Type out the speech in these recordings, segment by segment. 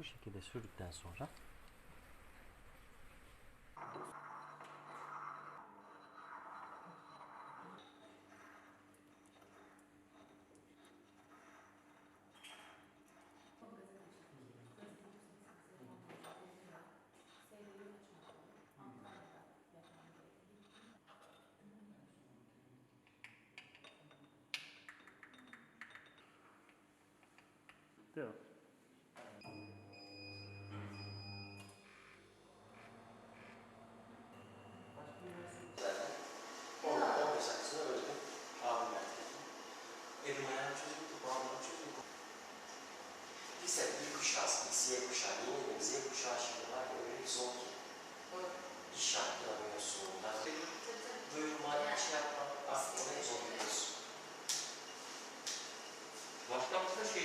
Bu şekilde sürdükten sonra Lise ilk kuşağız, X, Y kuşağı, yeni Z kuşağı şimdi var ya öyle bir zor ki. İş yaptıramıyorsun. Duyurma, şey yapma, oraya zor gidiyorsun. Başkanımızda şey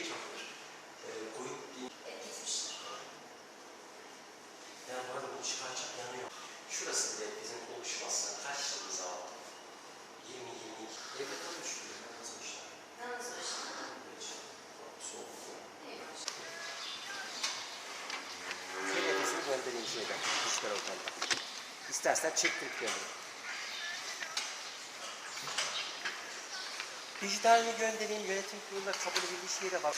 dijital ortamda. İstersen çektirip göndereyim. Dijital mi göndereyim, yönetim kurulunda kabul edildiği şeye de bak.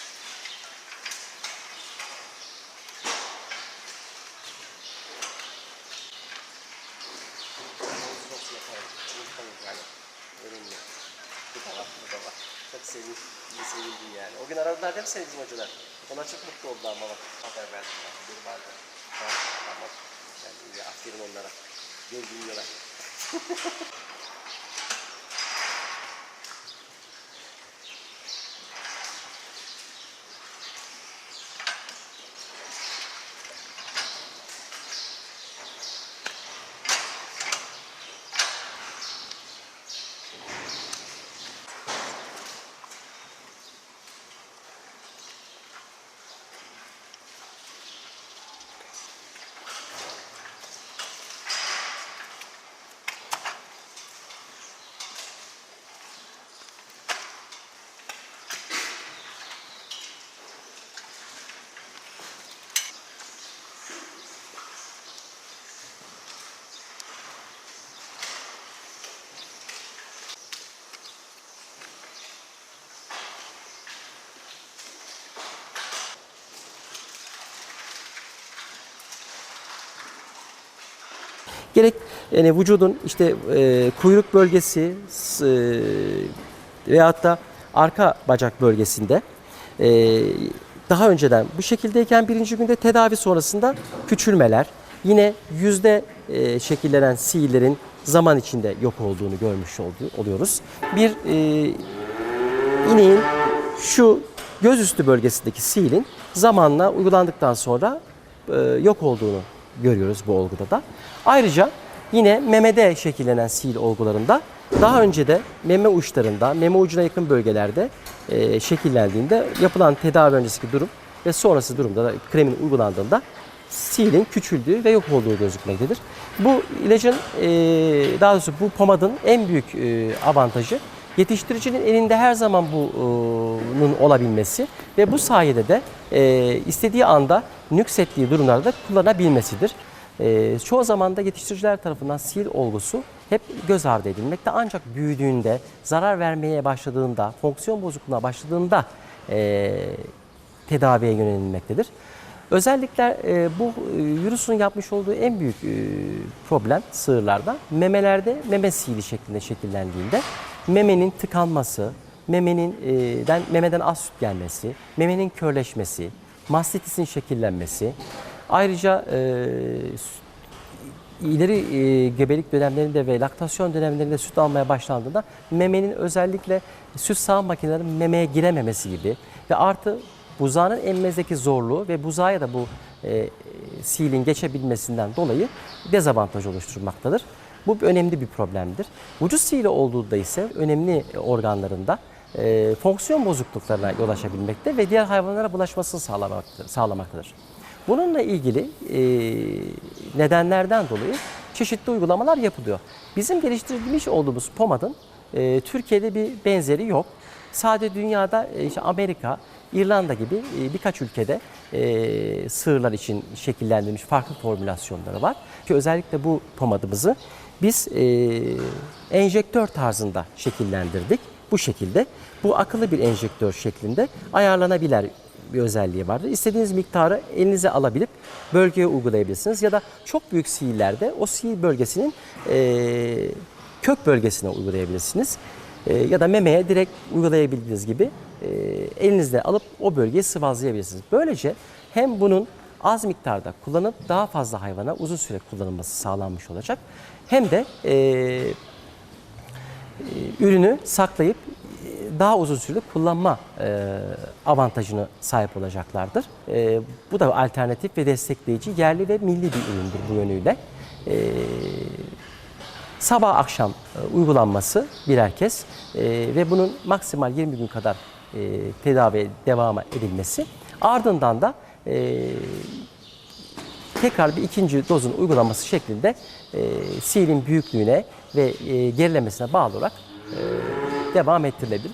Yani. Var, bu da var. Çok sevin, iyi sevildi yani. O gün aradılar değil mi seni bizim hocalar? Ona çok mutlu oldular ama bak. Haber verdiler. Bir vardı. Tamam, tamam. İyi, aferin onlara. Gel dinliyorlar. Gerek yani vücudun işte e, kuyruk bölgesi e, veyahut da arka bacak bölgesinde e, daha önceden bu şekildeyken birinci günde tedavi sonrasında küçülmeler, yine yüzde e, şekillenen sihirlerin zaman içinde yok olduğunu görmüş oluyoruz. Bir e, ineğin şu gözüstü bölgesindeki silin zamanla uygulandıktan sonra e, yok olduğunu görüyoruz bu olguda da. Ayrıca yine memede şekillenen sil olgularında daha önce de meme uçlarında, meme ucuna yakın bölgelerde e, şekillendiğinde yapılan tedavi öncesindeki durum ve sonrası durumda da kremin uygulandığında silin küçüldüğü ve yok olduğu gözükmektedir. Bu ilacın e, daha doğrusu bu pomadın en büyük e, avantajı yetiştiricinin elinde her zaman bunun olabilmesi ve bu sayede de e, istediği anda nüksettiği durumlarda kullanabilmesidir. E, çoğu zaman da yetiştiriciler tarafından sil olgusu hep göz ardı edilmekte ancak büyüdüğünde, zarar vermeye başladığında, fonksiyon bozukluğuna başladığında e, tedaviye yönelilmektedir. Özellikle e, bu e, virüsün yapmış olduğu en büyük e, problem sığırlarda memelerde meme sili şeklinde şekillendiğinde memenin tıkanması, memenin e, den, memeden az süt gelmesi, memenin körleşmesi, mastitisin şekillenmesi, ayrıca e, ileri e, gebelik dönemlerinde ve laktasyon dönemlerinde süt almaya başlandığında memenin özellikle süt sağım makinelerinin memeye girememesi gibi ve artı buzağının emmezdeki zorluğu ve buzağa da bu e, silin geçebilmesinden dolayı dezavantaj oluşturmaktadır. Bu önemli bir problemdir. Vücut sili olduğunda ise önemli organlarında e, fonksiyon bozukluklarına yol açabilmekte ve diğer hayvanlara bulaşmasını sağlamaktadır. Bununla ilgili e, nedenlerden dolayı çeşitli uygulamalar yapılıyor. Bizim geliştirmiş olduğumuz pomadın E, Türkiye'de bir benzeri yok. Sadece dünyada e, işte Amerika, İrlanda gibi e, birkaç ülkede e, sığırlar için şekillendirilmiş farklı formülasyonları var. Ki özellikle bu pomadımızı biz e, enjektör tarzında şekillendirdik. Bu şekilde. Bu akıllı bir enjektör şeklinde ayarlanabilir bir özelliği vardır. İstediğiniz miktarı elinize alabilip bölgeye uygulayabilirsiniz. Ya da çok büyük sihirlerde o sihir bölgesinin e, kök bölgesine uygulayabilirsiniz. E, ya da memeye direkt uygulayabildiğiniz gibi e, elinizle alıp o bölgeyi sıvazlayabilirsiniz. Böylece hem bunun az miktarda kullanıp daha fazla hayvana uzun süre kullanılması sağlanmış olacak. Hem de e, ürünü saklayıp e, daha uzun süre kullanma e, avantajını sahip olacaklardır. E, bu da alternatif ve destekleyici yerli ve milli bir üründür bu yönüyle. E, sabah akşam e, uygulanması birer kez e, ve bunun maksimal 20 gün kadar e, tedavi devam edilmesi ardından da e, tekrar bir ikinci dozun uygulanması şeklinde e, sihirin büyüklüğüne ve e, gerilemesine bağlı olarak e, devam ettirilebilir.